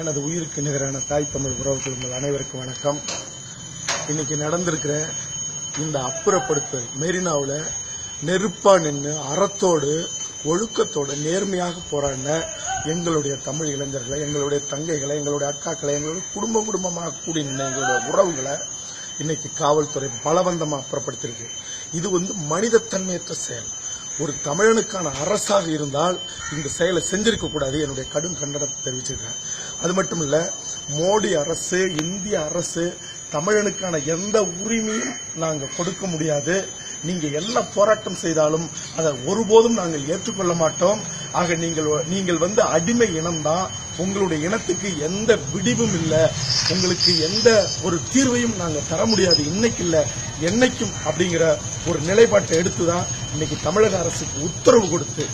எனது உயிருக்கு நிகரான தாய் தமிழ் உறவுகள் உங்கள் அனைவருக்கும் வணக்கம். இன்னைக்கு நடந்திருக்கிற இந்த அப்புறப்படுத்தல் மெரினாவில் நெருப்பா நின்று அறத்தோடு ஒழுக்கத்தோடு நேர்மையாக போராடின எங்களுடைய தமிழ் இளைஞர்களை எங்களுடைய தங்கைகளை எங்களுடைய அக்காக்களை எங்களுடைய குடும்பம் குடும்பமாக கூடி நின்ற எங்களுடைய உறவுகளை இன்னைக்கு காவல்துறை பலவந்தமாக அப்புறப்படுத்தியிருக்கு. இது வந்து மனிதத்தன்மையற்ற செயல். ஒரு தமிழனுக்கான அரசாக இருந்தால் இந்த செயலை செஞ்சிருக்க கூடாது. என்னுடைய கடும் கண்டனத்தை தெரிவிச்சிருக்கேன் அது மட்டும் இல்லை மோடி அரசு இந்திய அரசு தமிழனுக்கான எந்த உரிமையும் நாங்கள் கொடுக்க முடியாது. நீங்கள் என்ன போராட்டம் செய்தாலும் அதை ஒருபோதும் நாங்கள் ஏற்றுக்கொள்ள மாட்டோம். ஆக நீங்கள் நீங்கள் வந்து அடிமை இனம்தான் உங்களுடைய இனத்துக்கு எந்த விடிவும் இல்லை. உங்களுக்கு எந்த ஒரு தீர்வையும் நாங்கள் தர முடியாது. இன்னைக்கு இல்லை என்னைக்கும் அப்படிங்கிற ஒரு நிலைப்பாட்டை எடுத்து தான் இன்னைக்கு தமிழக அரசுக்கு உத்தரவு கொடுத்து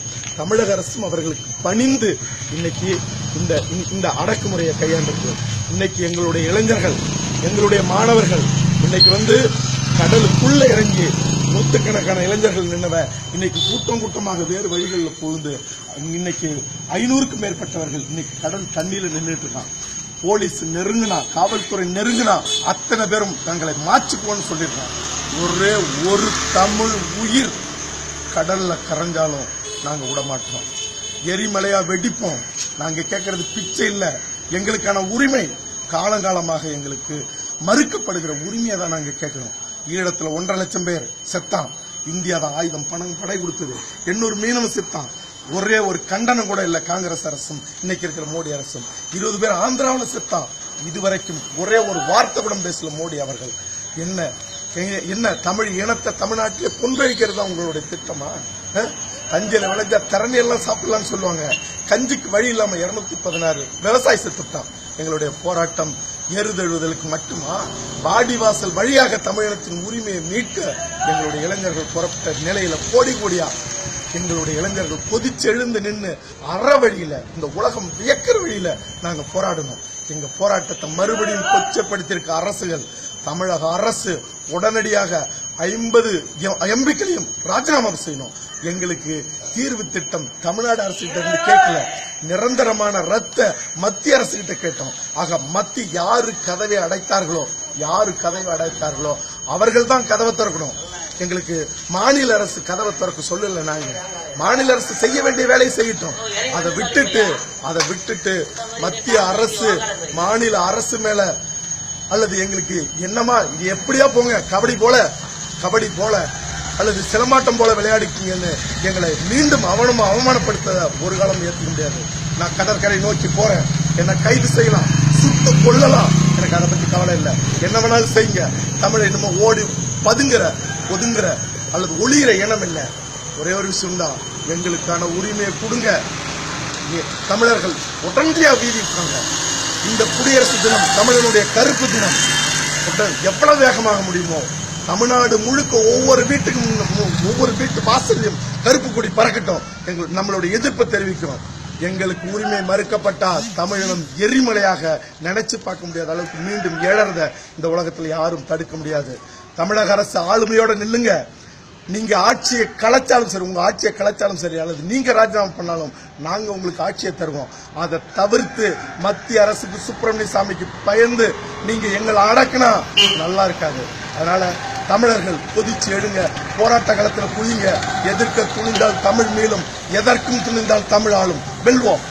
தமிழக அரசும் அவர்களுக்கு பணிந்து இன்னைக்கு இந்த இந்த அடக்குமுறையை கையாண்டிருக்கு. இன்னைக்கு எங்களுடைய இளைஞர்கள் எங்களுடைய மாணவர்கள் இன்னைக்கு வந்து கடலுக்குள்ள இறங்கி நூற்றுக்கணக்கான இளைஞர்கள் நின்னவன் இன்னைக்கு கூட்டம் கூட்டமாக வேறு வழிகளில் புகுந்து இன்னைக்கு ஐநூறுக்கும் மேற்பட்டவர்கள் இன்னைக்கு கடல் தண்ணியில் நின்றுட்டு இருக்கான் போலீஸ் நெருங்கினா காவல்துறை நெருங்கினா அத்தனை பேரும் தங்களை மாற்றிக்குவோன்னு சொல்லியிருக்கான் ஒரே ஒரு தமிழ் உயிர் கடல்ல கரைஞ்சாலும் நாங்கள் விடமாட்டோம். எரிமலையா வெடிப்போம். நாங்க கேட்கறது பிச்சை இல்ல. எங்களுக்கான உரிமை காலங்காலமாக எங்களுக்கு மறுக்கப்படுகிற உரிமையை தான் நாங்க கேட்கிறோம். ஈழத்துல ஒன்றரை லட்சம் பேர் செத்தான். இந்தியா தான் ஆயுதம் பணம் படை கொடுத்தது. எண்ணூறு மீனவன் செத்தான். ஒரே ஒரு கண்டனம் கூட இல்லை காங்கிரஸ் அரசும் இன்னைக்கு இருக்கிற மோடி அரசும். இருபது பேர் ஆந்திராவில் செத்தான். இதுவரைக்கும் ஒரே ஒரு வார்த்தை கூட பேசல மோடி அவர்கள். என்ன என்ன தமிழ் இனத்தை தமிழ்நாட்டிலே கொன்றழிக்கிறது தான் உங்களுடைய திட்டமா? தஞ்சையில் விளைஞ்ச திறனி எல்லாம் சாப்பிடலாம்னு சொல்லுவாங்க. கஞ்சிக்கு வழி இல்லாமல் இருநூத்தி பதினாறு விவசாய செத்துட்டான் எங்களுடைய போராட்டம் ஏறுதழுவதற்கு மட்டுமா? வாடிவாசல் வழியாக தமிழினத்தின் உரிமையை மீட்க எங்களுடைய இளைஞர்கள் புறப்பட்ட நிலையில கோடி கோடியா எங்களுடைய இளைஞர்கள் கொதிச்செழுந்து நின்று அற வழியில இந்த உலகம் வியக்கிற வழியில நாங்க போராடணும். எங்க போராட்டத்தை மறுபடியும் கொச்சப்படுத்தியிருக்க அரசுகள் தமிழக அரசு உடனடியாக ஐம்பது எம்பிக்களையும் ராஜினாமா செய்யணும். எங்களுக்கு தீர்வு திட்டம் தமிழ்நாடு அரசு கிட்ட இருந்து கேட்கல. நிரந்தரமான ரத்த மத்திய அரசு கிட்ட கேட்டோம். ஆக மத்திய யாரு கதவை அடைத்தார்களோ யாரு கதவை அடைத்தார்களோ அவர்கள் தான் கதவை திறக்கணும். எங்களுக்கு மாநில அரசு கதவை திறக்க சொல்லல நாங்க. மாநில அரசு செய்ய வேண்டிய வேலையை செய்யட்டும். அதை விட்டுட்டு அதை விட்டுட்டு மத்திய அரசு மாநில அரசு மேல அல்லது எங்களுக்கு என்னமா இது எப்படியா போங்க? கபடி போல கபடி போல. அல்லது சிலம்பாட்டம் போல விளையாடிக்கீங்கன்னு எங்களை மீண்டும் அவனும் அவமானப்படுத்த ஒரு காலம் ஏற்றுக்க முடியாது. நான் கடற்கரை நோக்கி போறேன். என்னை கைது செய்யலாம். சுட்டு கொள்ளலாம் எனக்கு அதை பற்றி கவலை இல்லை. என்ன வேணாலும் செய்யுங்க. தமிழை என்னமோ ஓடி பதுங்குற ஒதுங்குற அல்லது ஒளிகிற இனம் இல்லை. ஒரே ஒரு விஷயம் தான் எங்களுக்கான உரிமையை கொடுங்க. தமிழர்கள் உடனடியா வீதி இருக்காங்க. இந்த குடியரசு தினம் தமிழனுடைய கருப்பு தினம். உடன் எவ்வளவு வேகமாக முடியுமோ தமிழ்நாடு முழுக்க ஒவ்வொரு வீட்டுக்கும் ஒவ்வொரு வீட்டு வாசல்லையும் கருப்பு கொடி பறக்கட்டும். எங்கள் நம்மளுடைய எதிர்ப்பை தெரிவிக்கிறோம். எங்களுக்கு உரிமை மறுக்கப்பட்டால் தமிழகம் எரிமலையாக நினைச்சு பார்க்க முடியாத அளவுக்கு மீண்டும் எழறத இந்த உலகத்தில் யாரும் தடுக்க முடியாது. தமிழக அரசு ஆளுமையோட நில்லுங்க. நீங்க ஆட்சியை கலைச்சாலும் சரி உங்க ஆட்சியை கலைச்சாலும் சரி அல்லது நீங்க ராஜினாமா பண்ணாலும் நாங்க உங்களுக்கு ஆட்சியை தருவோம். அதை தவிர்த்து மத்திய அரசுக்கு சுப்பிரமணிய சாமிக்கு பயந்து நீங்க எங்களை அடக்குனா நல்லா இருக்காது. அதனால தமிழர்கள் கொதிச்சு எடுங்க போராட்ட காலத்தில் புரியுங்க எதிர்க்க துணிந்தால் தமிழ் மேலும் எதற்கும் துணிந்தால் தமிழ் ஆளும் வெல்வோம்.